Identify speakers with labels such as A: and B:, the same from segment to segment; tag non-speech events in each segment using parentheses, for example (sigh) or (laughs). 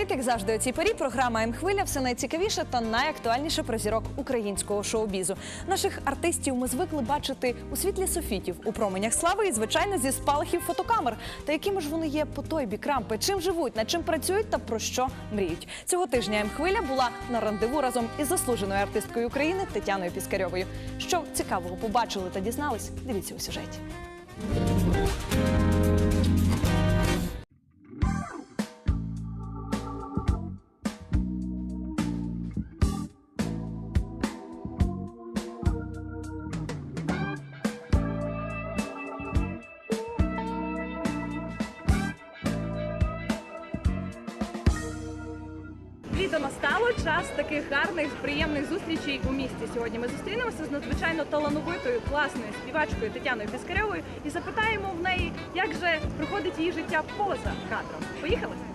A: привіт! Як завжди, у цій порі програма М-хвиля все найцікавіше та найактуальніше про зірок українського шоу-бізу. Наших артистів ми звикли бачити у світлі софітів, у променях слави і, звичайно, зі спалахів фотокамер. Та якими ж вони є по той бік рампи, чим живуть, над чим працюють та про що мріють. Цього тижня М-хвиля була на рандеву разом із заслуженою артисткою України Тетяною Піскарьовою. Що цікавого побачили та дізнались? Дивіться у сюжеті.
B: Літо настало час таких гарних, приємних зустрічей у місті. Сьогодні ми зустрінемося з надзвичайно талановитою, класною співачкою Тетяною Піскаревою і запитаємо в неї, як же проходить її життя поза кадром. Поїхали?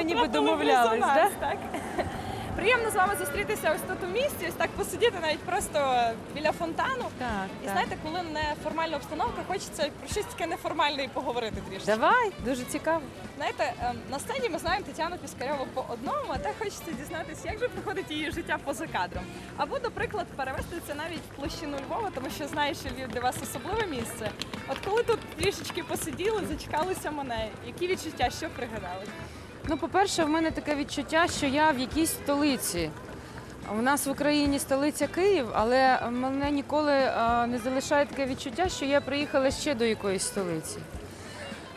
C: Ми ніби домовлялись, да?
B: так? Приємно з вами зустрітися ось тут у місті, ось так посидіти навіть просто біля фонтану.
C: Так,
B: І знаєте, коли не формальна обстановка, хочеться про щось таке неформальне і поговорити трішки.
C: Давай, дуже цікаво.
B: Знаєте, ем, на сцені ми знаємо Тетяну Піскарьову по одному, а так хочеться дізнатися, як же проходить її життя поза кадром. Або, наприклад, перевести це навіть в площину Львова, тому що знаю, що Львів для вас особливе місце. От коли тут трішечки посиділи, зачекалися мене, які відчуття, що пригадали?
C: Ну, по-перше, в мене таке відчуття, що я в якійсь столиці. У нас в Україні столиця Київ, але мене ніколи е, не залишає таке відчуття, що я приїхала ще до якоїсь столиці.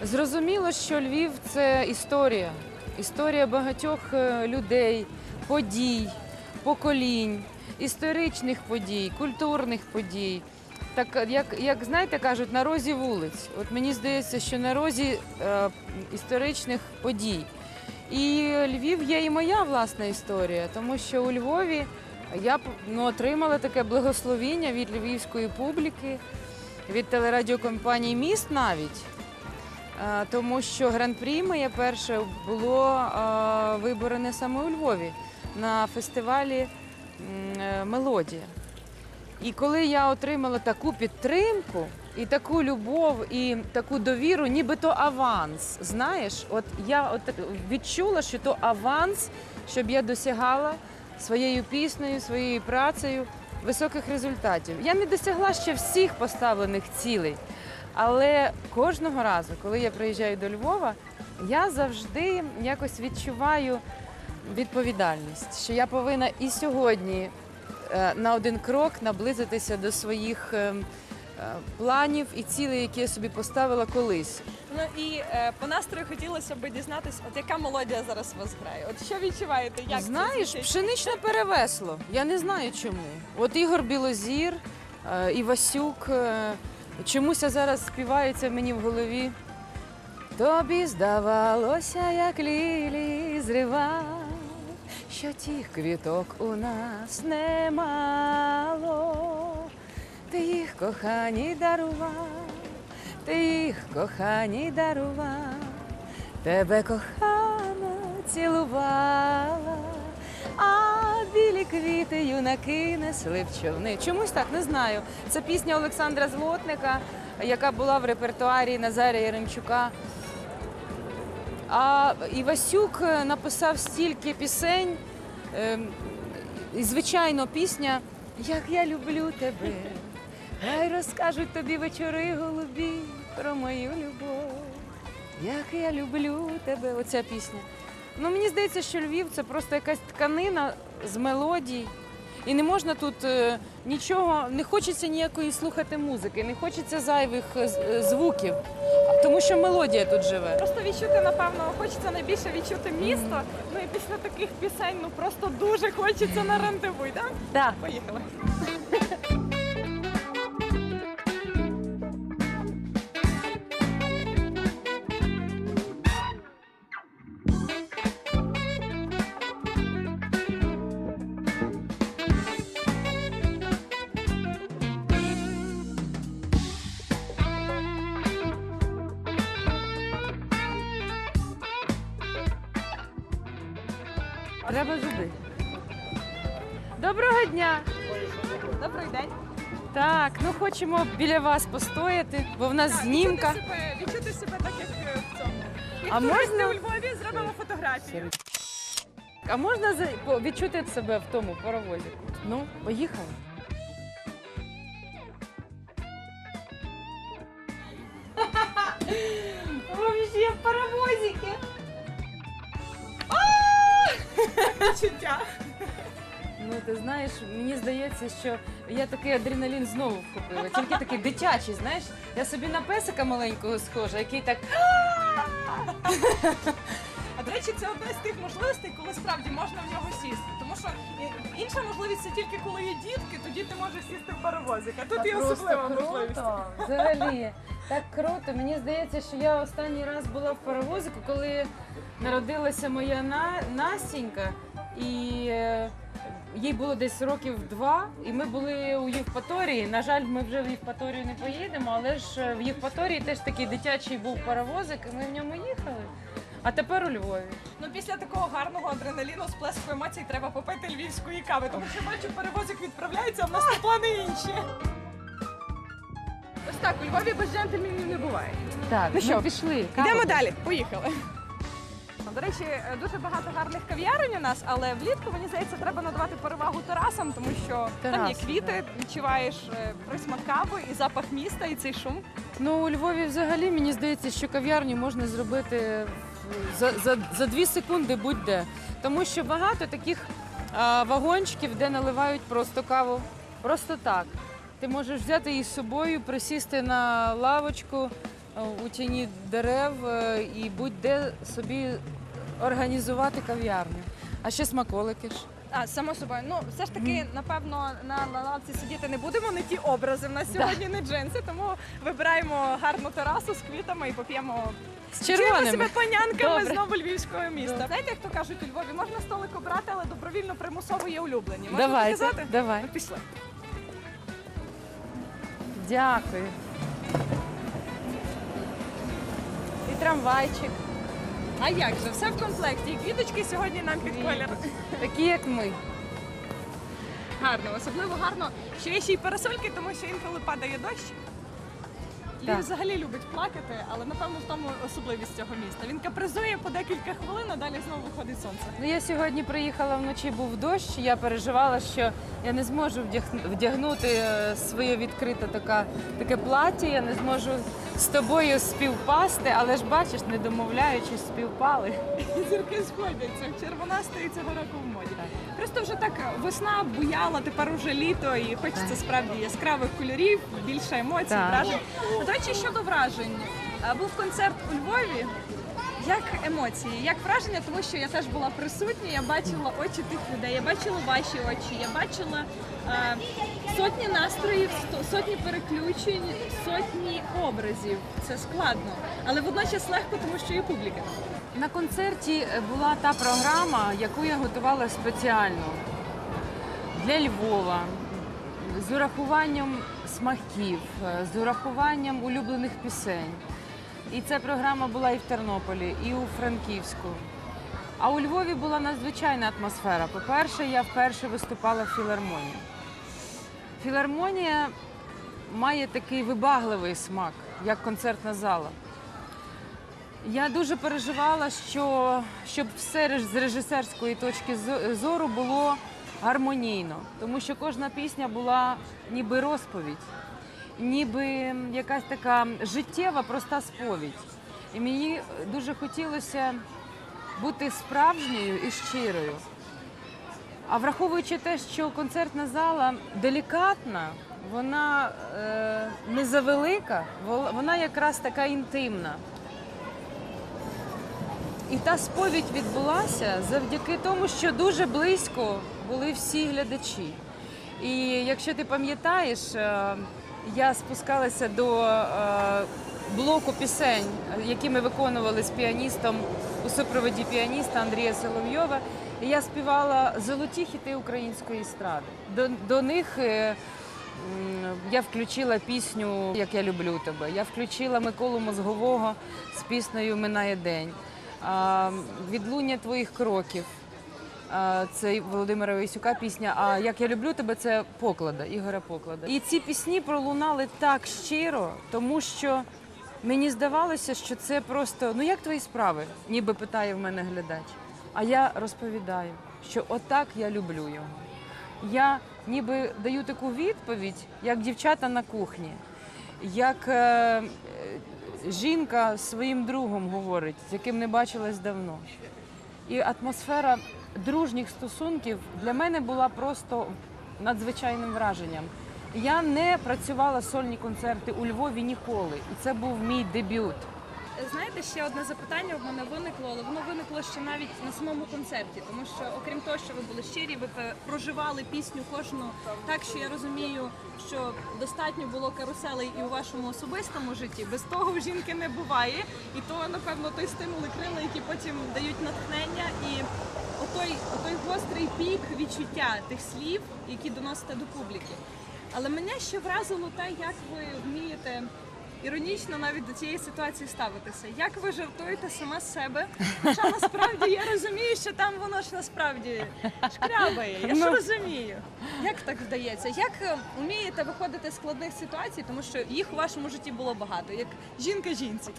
C: Зрозуміло, що Львів це історія. Історія багатьох е, людей, подій, поколінь, історичних подій, культурних подій. Так як, як знаєте, кажуть, на розі вулиць. От мені здається, що на розі е, історичних подій. І Львів є і моя власна історія, тому що у Львові я ну, отримала таке благословіння від львівської публіки, від телерадіокомпанії Міст навіть. Е, Тому що гран-прі моє перше було е, виборене саме у Львові на фестивалі е, Мелодія. І коли я отримала таку підтримку, і таку любов, і таку довіру, нібито аванс. Знаєш, от я от відчула, що то аванс, щоб я досягала своєю піснею, своєю працею високих результатів. Я не досягла ще всіх поставлених цілей, але кожного разу, коли я приїжджаю до Львова, я завжди якось відчуваю відповідальність, що я повинна і сьогодні е, на один крок наблизитися до своїх е, е, планів і цілей, які я собі поставила колись.
B: Ну і е, по настрою хотілося б дізнатися, от яка мелодія зараз у вас грає? От що відчуваєте? Як це
C: Знаєш,
B: звучить?
C: пшеничне перевесло. Я не знаю чому. От Ігор Білозір, е, Івасюк. е, Чомусь зараз співається мені в голові. Тобі здавалося, як лілі зрива, що тих квіток у нас немало. Ти їх кохані дарував, ти їх кохані дарував, тебе кохано цілувала, а білі квіти юнаки несли в човни. Чомусь так не знаю. Це пісня Олександра Злотника, яка була в репертуарі Назаря Яремчука. А Івасюк е, написав стільки пісень. ем, звичайно, пісня Як я люблю тебе. Хай розкажуть тобі вечори голубі про мою любов. Як я люблю тебе. Оця пісня. Ну, мені здається, що Львів це просто якась тканина з мелодій. І не можна тут е, нічого, не хочеться ніякої слухати музики, не хочеться зайвих е, е, звуків, тому що мелодія тут живе.
B: Просто відчути, напевно, хочеться найбільше відчути місто. Ну і після таких пісень ну просто дуже хочеться на рандеву, так?
C: Так.
B: Поїхали.
C: Треба зуби. Доброго дня!
B: Добрий день.
C: Так, ну хочемо біля вас постояти, бо в нас знімка.
B: Відчути себе, відчути себе так, як е, в цьому. Як
C: А
B: туристи
C: можна-
B: у Львові зробимо фотографію.
C: А можна за- по- відчути себе в тому паровозі? Ну, поїхали.
B: Відчуття.
C: Ну, ти знаєш, мені здається, що я такий адреналін знову вхопила. Тільки такий дитячий, знаєш. Я собі на песика маленького схожа, який так
B: А до речі, це одна з тих можливостей, коли справді можна в нього сісти. Тому що і- інша можливість це тільки коли є дітки, тоді ти можеш сісти в паровозик. А тут
C: Та
B: є
C: просто
B: особлива
C: круто,
B: можливість.
C: Взагалі, так круто. Мені здається, що я останній раз була в паровозику, коли народилася моя На- Настінька, і е, їй було десь років два, і ми були у Євпаторії. На жаль, ми вже в Євпаторію не поїдемо, але ж е, в Євпаторії теж такий дитячий був паровозик, і ми в ньому їхали. А тепер у Львові.
B: Ну після такого гарного адреналіну, сплеску емоцій треба попити львівської кави, тому що бачу, перевозик відправляється, а в нас тут плани інші. Ось так, у Львові без джентльменів не буває.
C: Так,
B: Ну що,
C: пішли.
B: Йдемо далі. Поїхали. До речі, е, дуже багато гарних кав'ярень у нас, але влітку мені здається, треба надавати перевагу терасам, тому що там є квіти, відчуваєш е, присмак кави і запах міста, і цей шум.
C: Ну, у Львові взагалі мені здається, що кав'ярню можна зробити за, за, за дві секунди будь-де. Тому що багато таких а, вагончиків, де наливають просто каву. Просто так. Ти можеш взяти її з собою, присісти на лавочку у тіні дерев е, і будь-де собі організувати кав'ярню. А ще смаколики ж.
B: А, само собою, ну все ж таки, напевно, на, лавці сидіти не будемо, не ті образи. В нас сьогодні не джинси, тому вибираємо гарну терасу з квітами і поп'ємо
C: З
B: Чуємо
C: червоними.
B: себе панянками
C: Добре.
B: знову львівського міста. Знаєте, як то кажуть у Львові, можна столик обрати, але добровільно примусово є улюблені. Можна
C: Давайте,
B: показати?
C: давай.
B: Ну, пішли.
C: Дякую. І трамвайчик,
B: А як же, все в комплекті. І квіточки сьогодні нам під колір.
C: такі як ми.
B: Гарно, особливо гарно, що є ще й парасольки, тому що інколи падає дощ. Львів взагалі любить плакати, але напевно в тому особливість цього міста. Він капризує по декілька хвилин, а далі знову виходить сонце.
C: Ну, я сьогодні приїхала вночі, був дощ. Я переживала, що я не зможу вдяг- вдягнути е, своє відкрите така, таке плаття, я не зможу з тобою співпасти, але ж бачиш, не домовляючись, співпали.
B: І зірки сходяться. Червона стоїть цього року в моді. Просто вже так весна буяла, тепер уже літо, і хочеться справді яскравих кольорів, більше емоцій,
C: Так.
B: вражень. До речі, щодо вражень, а, був концерт у Львові. Як емоції, як враження, тому що я теж була присутня, я бачила очі тих людей, я бачила ваші очі, я бачила е, сотні настроїв, сотні переключень, сотні образів. Це складно, але водночас легко, тому що є публіка.
C: На концерті була та програма, яку я готувала спеціально для Львова, з урахуванням смаків, е, з урахуванням улюблених пісень. І ця програма була і в Тернополі, і у Франківську. А у Львові була надзвичайна атмосфера. По-перше, я вперше виступала в філармонії. Філармонія має такий вибагливий смак, як концертна зала. Я дуже переживала, що щоб все з режисерської точки зору було гармонійно, тому що кожна пісня була ніби розповідь, ніби якась така життєва, проста сповідь. І мені дуже хотілося бути справжньою і щирою. А враховуючи те, що концертна зала делікатна, вона е, не завелика, вона якраз така інтимна. І та сповідь відбулася завдяки тому, що дуже близько були всі глядачі. І якщо ти пам'ятаєш, е, я спускалася до е, блоку пісень, які ми виконували з піаністом у супроводі піаніста Андрія Соловйова. І я співала золоті хіти української естради. До, до них е, я включила пісню Як я люблю тебе. Я включила Миколу Мозгового з піснею Минає день. Відлуння твоїх кроків. Е, Це Володимира Висюка пісня. А як я люблю тебе, це поклада, Ігоря Поклада. І ці пісні пролунали так щиро, тому що мені здавалося, що це просто ну як твої справи? Ніби питає в мене глядач. А я розповідаю, що отак я люблю його. Я ніби даю таку відповідь, як дівчата на кухні, як е, жінка своїм другом говорить, з яким не бачилась давно. І атмосфера дружніх стосунків для мене була просто надзвичайним враженням. Я не працювала сольні концерти у Львові ніколи, і це був мій дебют.
B: Знаєте, ще одне запитання в мене виникло, але воно виникло ще навіть на самому концерті, тому що окрім того, що ви були щирі, ви проживали пісню кожну так, що я розумію, що достатньо було каруселей і у вашому особистому житті. Без того жінки не буває, і то напевно той стимул крила, які потім дають натхнення, гострий пік відчуття тих слів, які доносите до публіки. Але мене ще вразило те, як ви вмієте іронічно навіть до цієї ситуації ставитися. Як ви жартуєте сама з себе? Хоча насправді я розумію, що там воно ж насправді шкрябає. Я ж
C: Ну.
B: розумію. Як так вдається? Як е, вмієте виходити з складних ситуацій, тому що їх у вашому житті було багато, як жінка жінці.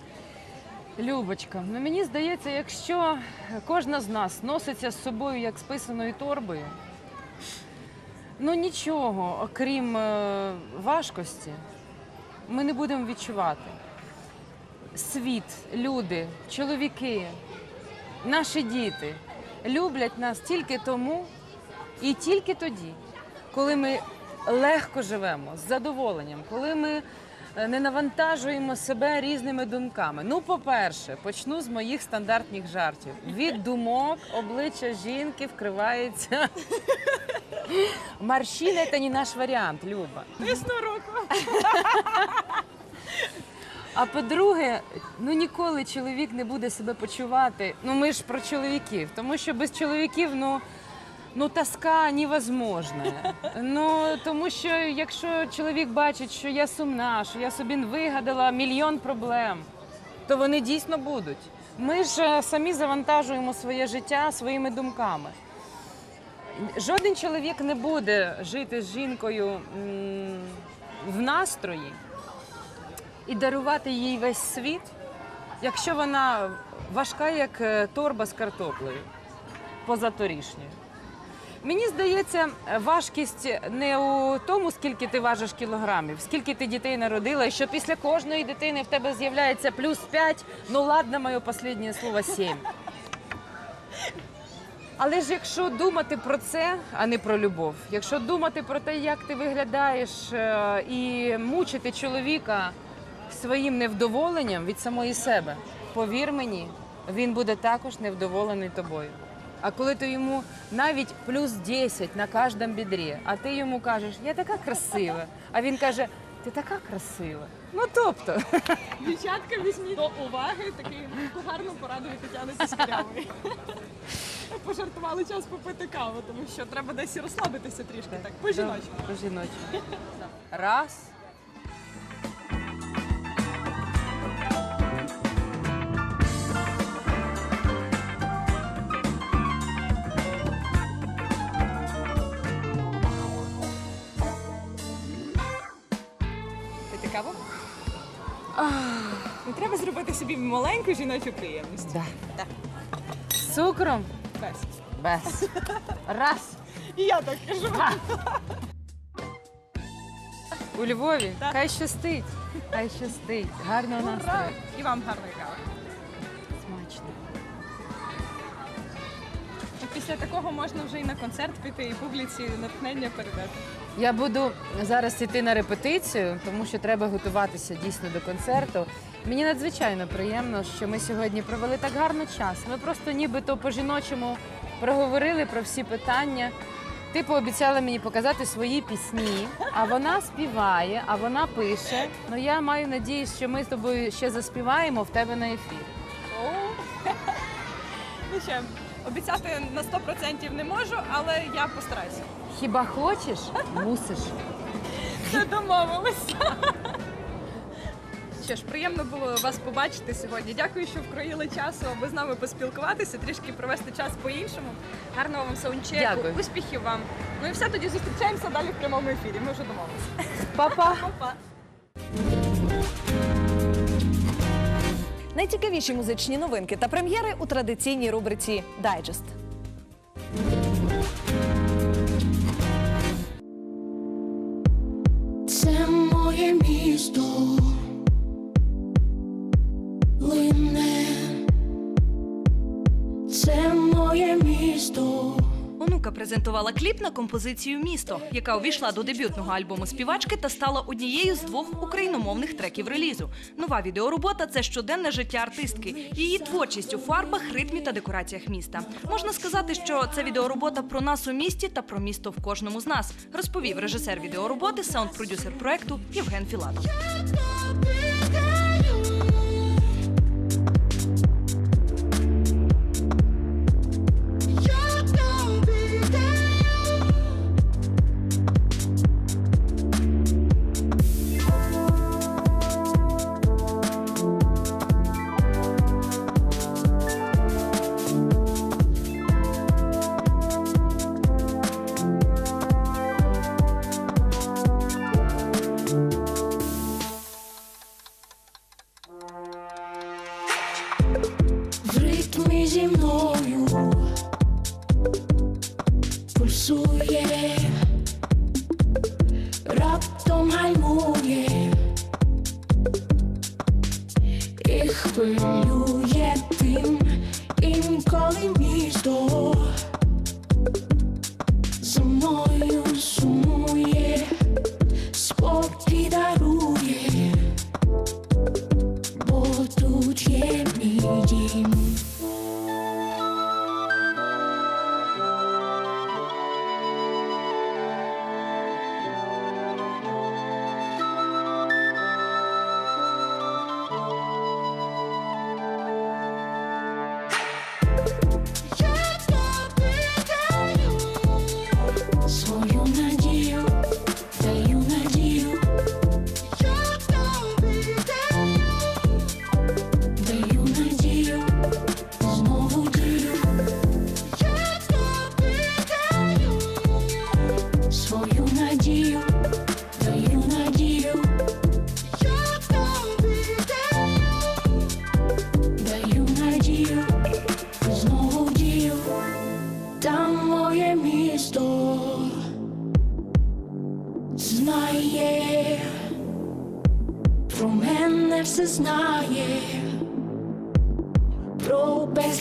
C: Любочка, ну мені здається, якщо кожна з нас носиться з собою як з писаною торбою, ну нічого, окрім е, важкості, ми не будемо відчувати. Світ, люди, чоловіки, наші діти люблять нас тільки тому і тільки тоді, коли ми легко живемо з задоволенням, коли ми не навантажуємо себе різними думками. Ну, по-перше, почну з моїх стандартних жартів. Від думок обличчя жінки вкривається. (laughs) Морщина – це не наш варіант, Люба.
B: Тисну руку.
C: А по-друге, ну ніколи чоловік не буде себе почувати. Ну ми ж про чоловіків, тому що без чоловіків, ну. Ну, тоска невозможна. Ну тому що якщо чоловік бачить, що я сумна, що я собі вигадала мільйон проблем, то вони дійсно будуть. Ми ж е, самі завантажуємо своє життя своїми думками. Жоден чоловік не буде жити з жінкою в настрої і дарувати їй весь світ, якщо вона важка, як е, торба з картоплею позаторішньою. Мені здається, важкість не у тому, скільки ти важиш кілограмів, скільки ти дітей народила, що після кожної дитини в тебе з'являється плюс 5, ну ладно, моє останнє слово 7. Але ж якщо думати про це, а не про любов, якщо думати про те, як ти виглядаєш, е, і мучити чоловіка своїм невдоволенням від самої себе, повір мені, він буде також невдоволений тобою. А коли ти йому навіть плюс 10 на кожному бідрі, а ти йому кажеш, я така красива, а він каже, ти така красива. Ну тобто,
B: Дівчатка, візьміть до уваги такий гарну пораду від Тетяни Піскарявої. Пожартували час попити каву, тому що треба десь і розслабитися трішки, так, по жіночому.
C: По жіночому. Раз.
B: Треба зробити собі маленьку жіночу приємність.
C: Да.
B: Так.
C: З цукром?
B: Без.
C: Без. Раз.
B: І я так кажу.
C: У Львові.
B: Так.
C: Хай щастить. Хай щастить. Гарного настрою.
B: І вам гарної кави.
C: Смачно.
B: Після такого можна вже і на концерт піти, і публіці натхнення передати.
C: Я буду зараз йти на репетицію, тому що треба готуватися дійсно до концерту. Мені надзвичайно приємно, що ми сьогодні провели так гарно час. Ми просто нібито по-жіночому проговорили про всі питання. Ти пообіцяла мені показати свої пісні, а вона співає, а вона пише. Ну я маю надію, що ми з тобою ще заспіваємо в тебе на ефірі.
B: О! (laughs) Ну ще, обіцяти на 100% не можу, але я постараюся.
C: Хіба хочеш, мусиш.
B: Це домовилися. Що ж, приємно було вас побачити сьогодні. Дякую, що вкроїли часу, аби з нами поспілкуватися, трішки провести час по-іншому. Гарного вам саундчеку,
C: Дякую.
B: успіхів вам. Ну і все, тоді зустрічаємося далі в прямому ефірі. Ми вже домовилися.
C: Па-па! (laughs)
B: Па-па.
A: Найцікавіші музичні новинки та прем'єри у традиційній рубриці Дайджест.
D: Це моє місто
E: презентувала кліп на композицію Місто, яка увійшла до дебютного альбому співачки та стала однією з двох україномовних треків релізу. Нова відеоробота це щоденне життя артистки, її творчість у фарбах, ритмі та декораціях міста. Можна сказати, що це відеоробота про нас у місті та про місто в кожному з нас, розповів режисер відеороботи, саунд-продюсер проекту Євген Філатов.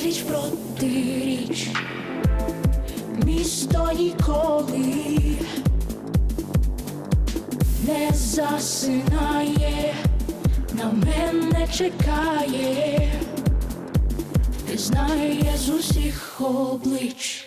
D: Про проти протиріч, місто ніколи не засинає, на мене чекає, ти знає з усіх облич.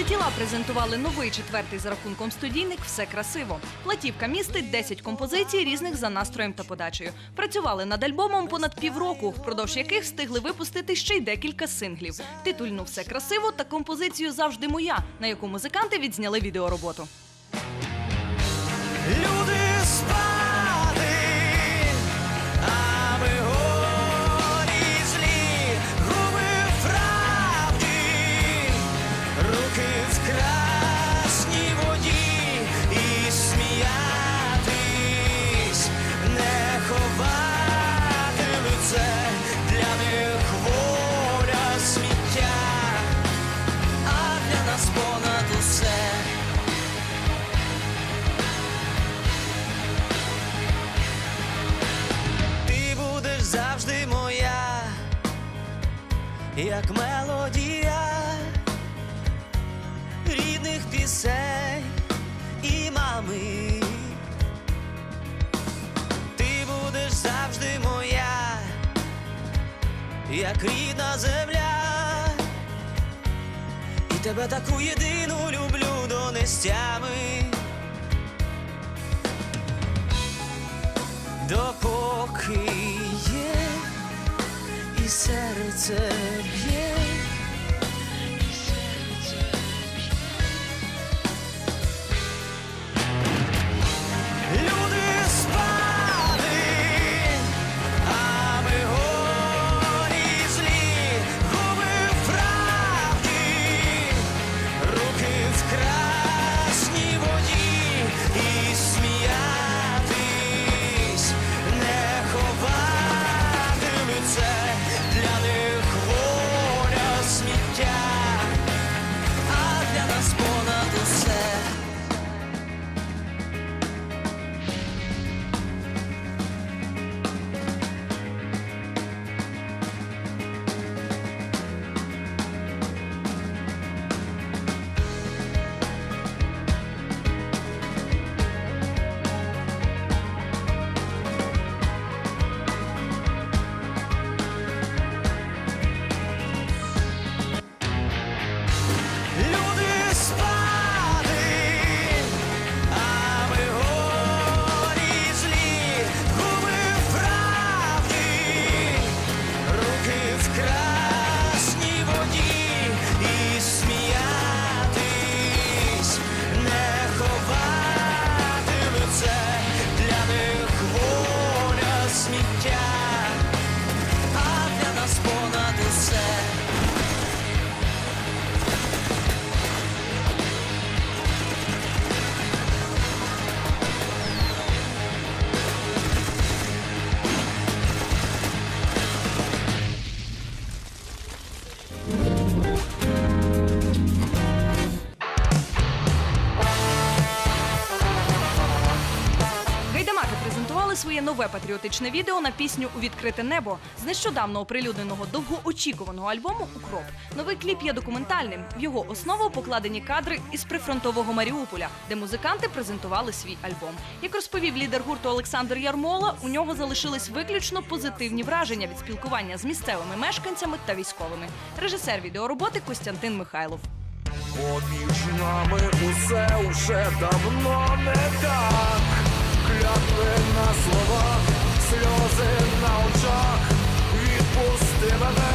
E: Антитіла презентували новий четвертий за рахунком студійник Все красиво. Платівка містить 10 композицій різних за настроєм та подачею. Працювали над альбомом понад півроку, впродовж яких встигли випустити ще й декілька синглів. Титульну Все красиво та композицію Завжди моя, на яку музиканти відзняли відеороботу.
F: Як мелодія рідних пісень і мами. Ти будеш завжди моя, як рідна земля, і тебе таку єдину люблю до нестями. допоки є, і
E: патріотичне відео на пісню У відкрите небо з нещодавно оприлюдненого довгоочікуваного альбому Укроп. Новий кліп є документальним. В його основу покладені кадри із прифронтового Маріуполя, де музиканти презентували свій альбом. Як розповів лідер гурту Олександр Ярмола, у нього залишились виключно позитивні враження від спілкування з місцевими мешканцями та військовими. Режисер відеороботи Костянтин Михайлов.
G: Поміж нами усе уже давно не так. Клятви на словах, сльози на очах. Відпусти мене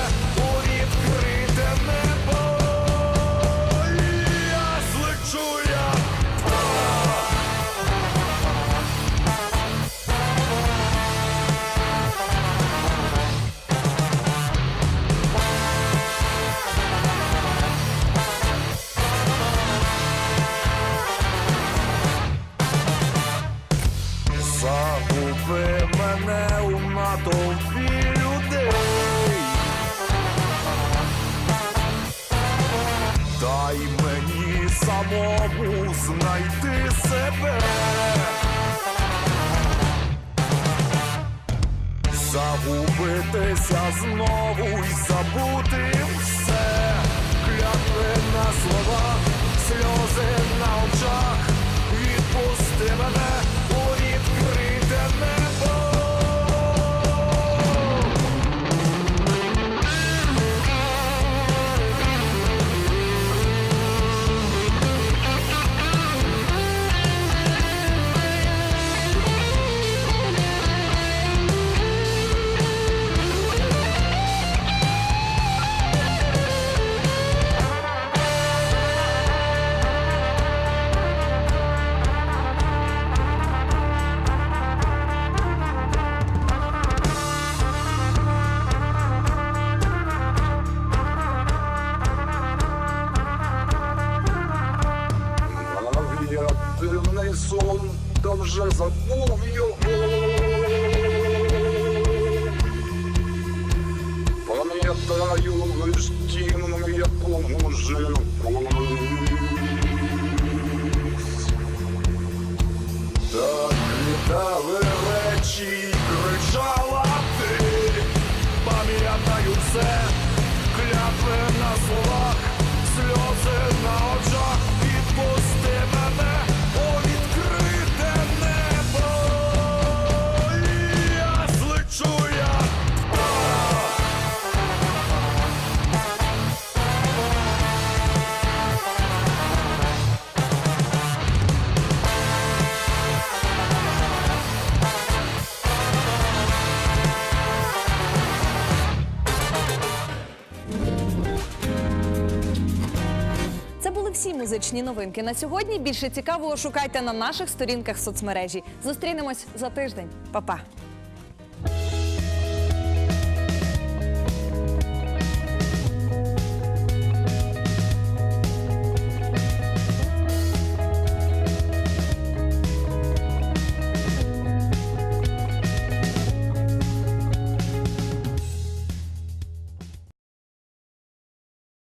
G: мене у натовпі людей. Дай мені самому знайти себе. Загубитися знову й забути все. Клятви на словах, сльози на очах. Відпусти мене
A: музичні новинки на сьогодні. Більше цікавого шукайте на наших сторінках в соцмережі. Зустрінемось за тиждень, Па-па!